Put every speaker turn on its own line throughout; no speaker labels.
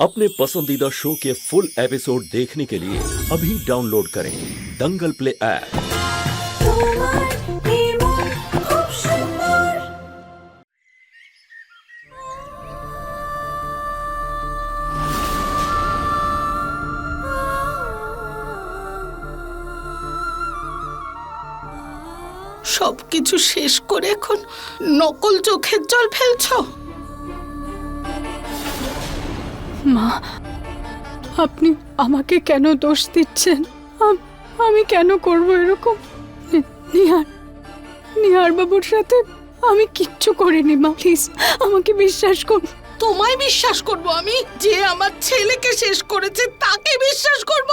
अपने पसंदीदा शो के फुल एपिसोड देखने के लिए अभी डाउनलोड करें दंगल प्ले ऐप
তোমার নির্মল খুব সুন্দর
সবকিছু শেষ করে এখন নকল চোখের জল ফেলছো
মা আপনি আমাকে কেন দোষ দিচ্ছেন? আমি কেন করব এরকম? নিহার নিহার বাবুর সাথে আমি কিচ্ছু করিনি মা। প্লিজ আমাকে বিশ্বাস করুন।
তোমায় বিশ্বাস করব আমি? যে আমার ছেলেকে শেষ করেছে তাকে বিশ্বাস করব?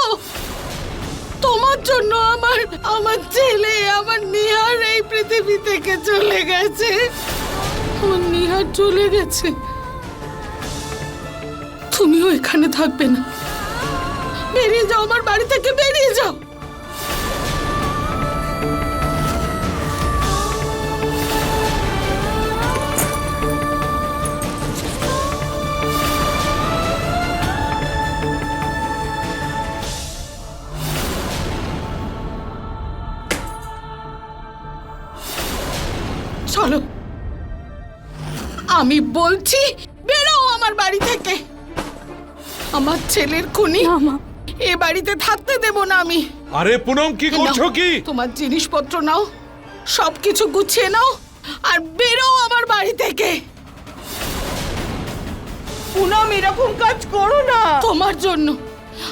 তোমার জন্য আমার আমার ছেলে আমার নিহার এই পৃথিবী থেকে চলে গেছে। আমার নিহার চলে গেছে। তুমিও এখানে থাকবে না। বেরিয়ে যাও, আমার বাড়ি থেকে বেরিয়ে যাও। চলো। আমি বলছি বেরো আমার বাড়ি থেকে। আমার ছেলের খুনি।
না মা।
এ বাড়িতে থাকতে দেব না আমি।
আরে পুনম কি করছ কি?
তোমার জিনিসপত্র নাও সবকিছু গুছিয়ে নাও আর বেরো আমার বাড়ি থেকে।
পুনম এরকম কাজ করো না।
তোমার জন্য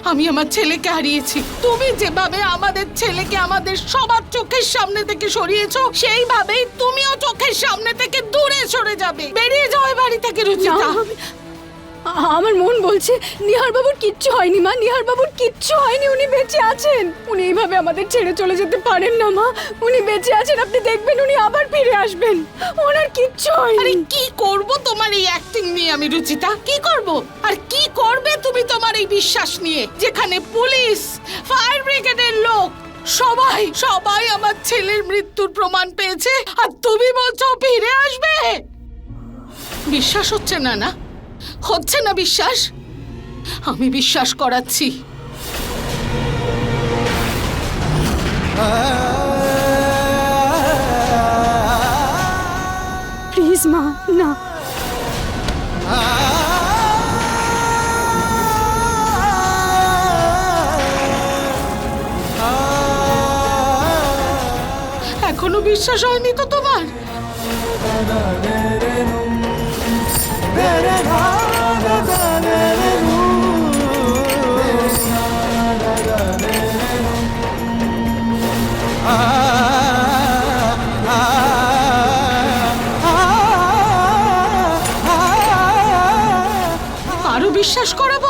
আমি আমার ছেলেকে হারিয়েছি। তুমি যেভাবে আমাদের ছেলেকে আমাদের সবার চোখের সামনে থেকে সরিয়েছো সেইভাবেই তুমিও চোখের সামনে থেকে দূরে সরে যাবে। বেরিয়ে যাও বাড়ি থেকে রুচিতা।
আমার মন বলছে নিহার বাবুর কিচ্ছু হয়নি মা নিহার বাবুর কিচ্ছু হয়নি, উনি বেঁচে আছেন। উনি এইভাবে আমাদের ছেড়ে চলে যেতে পারেন না মা। উনি বেঁচে আছেন, আপনি দেখবেন উনি আবার ফিরে আসবেন। ওনার কিচ্ছু হয়নি।
কি করব তোমার এই অ্যাক্টিং নিয়ে আমি, রুচিতা? কি করব? আর কি করবে তুমি তোমার এই বিশ্বাস নিয়ে? যেখানে পুলিশ, ফায়ার ব্রিগেডের লোক, সবাই সবাই আমার ছেলের মৃত্যুর প্রমাণ পেয়েছে। আর তুমি বলছো ফিরে আসবে? বিশ্বাস হচ্ছে না না। হচ্ছে না বিশ্বাস? আমি বিশ্বাস করাচ্ছি।
প্লিজ মা না।
এখনও বিশ্বাস হয়নি তো তোমার? বিশ্বাস করাবো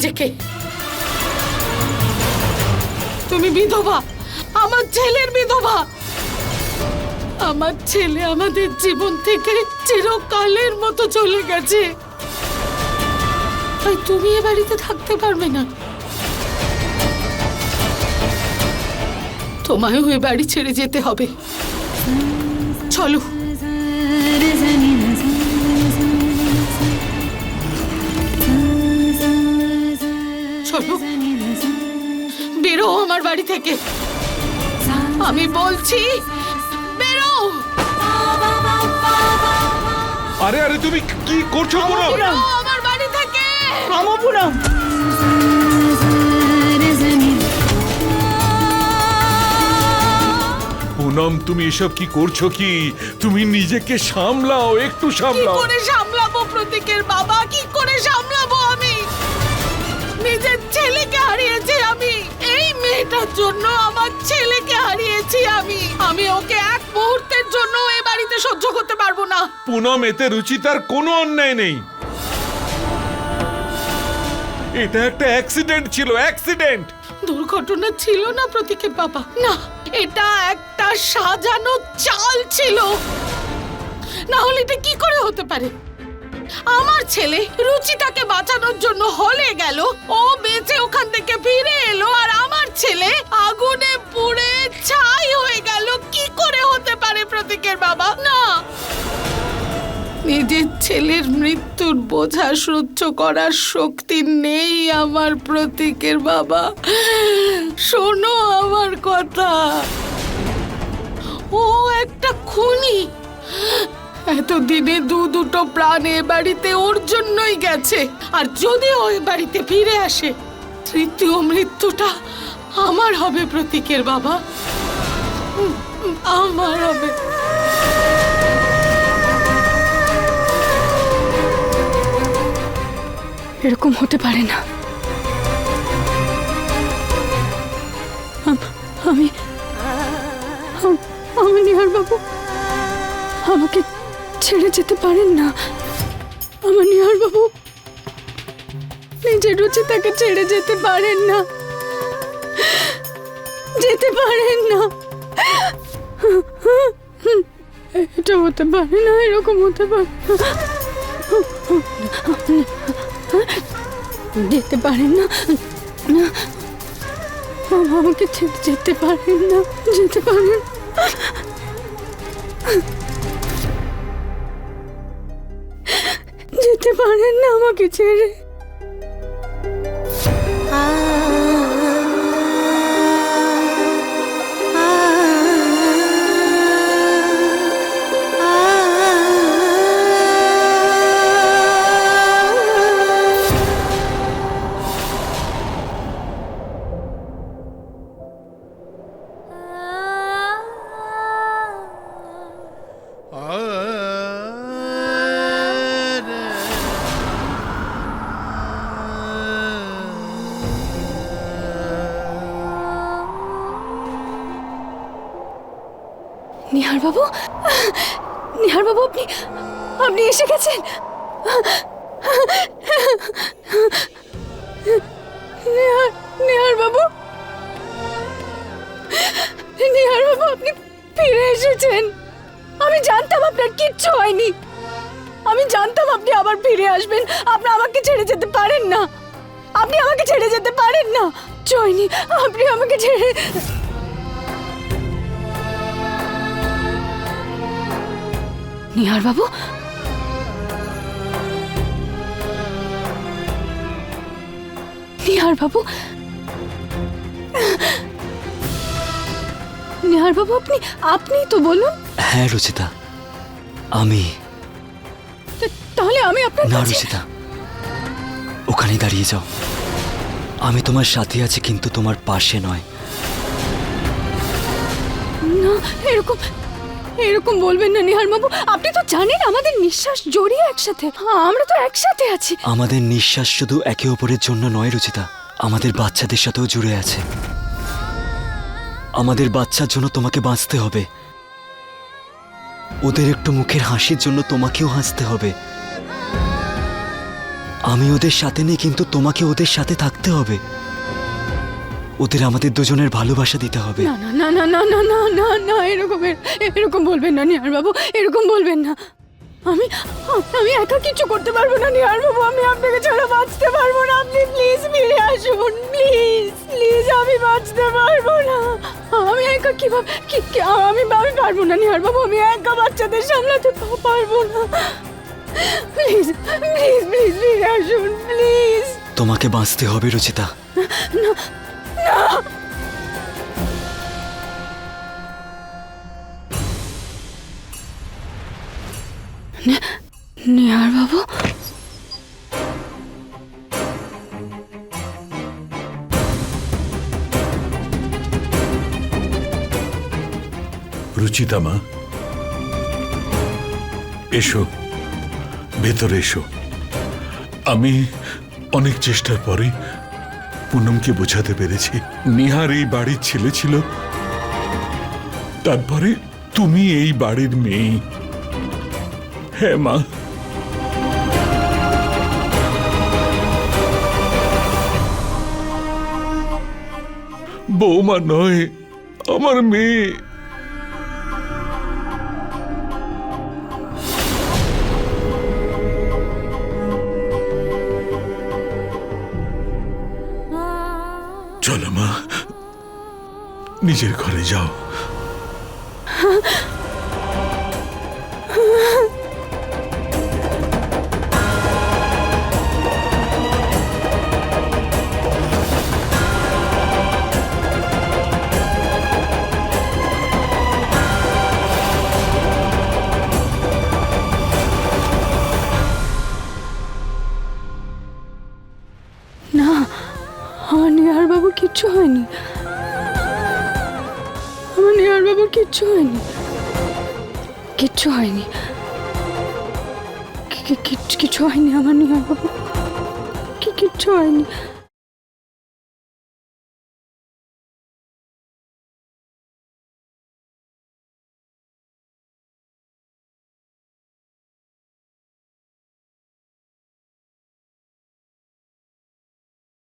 নিজেকে। তুমি বিধবা, আমার ছেলের বিধবা। আমার ছেলে আমাদের জীবন থেকে চিরকালের মতো চলে গেছে। তুমি এ বাড়িতে থাকতে পারবে না। তোমায় এ বাড়ি ছেড়ে যেতে হবে। চলো। চলো বেরো আমার বাড়ি থেকে। আমি বলছি বেরো!
আরে আরে তুমি কি করছ পুনম
আমার বাড়ি থেকে।
পুনম
পুনম তুমি এসব কি করছ কি? তুমি নিজেকে সামলাও একটু
কি
সামলাও।
করে সামলাবো প্রতীকের বাবা? কি করে সামলাবো? ছেলেকে হারিয়েছি আমি। এই মেয়েটার জন্য আমার ছেলেকে হারিয়েছি আমি। আমি ওকে এক মুহূর্তের জন্য এই বাড়িতে সহ্য করতে পারব না।
পুনম এতে রুচিতার কোনো অন্যায় নেই। এটা একটা অ্যাক্সিডেন্ট ছিল অ্যাক্সিডেন্ট
দুর্ঘটনা ছিল না প্রতীকের বাবা। না এটা একটা সাজানো চাল ছিল। না হলে এটা কি করে হতে পারে? আমার ছেলে রুচিতাকে বাঁচানোর জন্য হলে গেল। ও বেঁচে ওখান থেকে ফিরে এলো আর আমার ছেলে আগুনে পুড়ে ছাই হয়ে গেল। কি করে হতে পারে প্রতীকের বাবা? না। নিজের ছেলের মৃত্যুর বোঝা সহ্য করার শক্তি নেই আমার প্রতীকের বাবা। শোনো আমার কথা। ও একটা খুনি এতদিনে দু দুটো প্রাণ এ বাড়িতে ওর জন্যই গেছে। আর যদি ও এ বাড়িতে ফিরে আসে, তৃতীয় মৃত্যুটা আমার হবে প্রতীকের বাবা। আমার হবে।
এরকম হতে পারে না। আমি, আম- নিহার বাবু আমাকে ছেড়ে যেতে পারেন না। আমার নিহার বাবু নিজের রুচি তাকে ছেড়ে যেতে পারেন না। যেতে পারেন না। এটা হতে পারে না, এরকম হতে পারে। যেতে পারেন না। আমাকে যেতে পারেন না। যেতে পারেন যেতে পারেন না আমাকে ছেড়ে। নিহার বাবু নিহার বাবু আপনি আপনি এসে গেছেন। নিহার নিহার বাবু নিহার বাবু আপনি ফিরে এসেছেন। আমি জানতাম আপনার কিচ্ছু হয়নি। আমি জানতাম আপনি আবার ফিরে আসবেন। আপনি আমাকে ছেড়ে যেতে পারেন না। আপনি আমাকে ছেড়ে যেতে পারেন না। জয়নি, আপনি আমাকে ছেড়ে নিহার বাবু নিহার বাবু নিহার বাবু আপনি আপনি তো বলুন।
হ্যাঁ রুচিতা। আমি
তাহলে আমি আপনার
না রুচিতা। ওখানে দাঁড়িয়ে যাও। আমি তোমার সাথে আছি কিন্তু তোমার পাশে নয়।
না এরকম এরকম বলবেন না নিহার বাবু। আপনি তো জানেন আমাদের নিঃশ্বাস জড়িয়ে একসাথে। আমরা তো একসাথে আছি।
আমাদের নিঃশ্বাস শুধু একে অপরের জন্য নয়, রুচিতা। আমাদের বাচ্চাদের সাথেও জুড়ে আছে। আমাদের বাচ্চার জন্য তোমাকে বাঁচতে হবে। ওদের একটু মুখের হাসির জন্য তোমাকেও হাসতে হবে। আমি ওদের সাথে নেই, কিন্তু তোমাকে ওদের সাথে থাকতে হবে। ওদের আমাদের দুজনের ভালোবাসা দিতে হবে।
না না না না না না না না না এরকম এরকম বলবেন না নিহার বাবু এরকম বলবেন না। আমি আমি একা কিছু করতে পারব না নিহার বাবু আমি আপনাকে ছাড়া বাঁচতে পারব না। আপনি প্লিজ ফিরে আসুন প্লিজ প্লিজ আমি বাঁচতে পারব না। আমি একা কীভাবে আমি আমি পারব না নিহার বাবু আমি একা বাচ্চাদের সামলাতে পারব না। প্লিজ প্লিজ প্লিজ ফিরে আসুন প্লিজ
তোমাকে বাঁচতে হবে রুচিতা।
নিহার বাবু
রুচিতা মা এসো ভেতরে এসো। আমি অনেক চেষ্টার পরে পুনমকে বোঝাতে পেরেছি। নিহার এই বাড়ির ছেলে ছিল। তারপরে তুমি এই বাড়ির মেয়ে। হ্যাঁ মা। বৌমা নয়, আমার মেয়ে। চলো মা। নিজের ঘরে যাও।
কিচ্ছু হয়নি। কিচ্ছু হয়নি। কিছু হয়নি আমার নিয়ে কি কিচ্ছু হয়নি।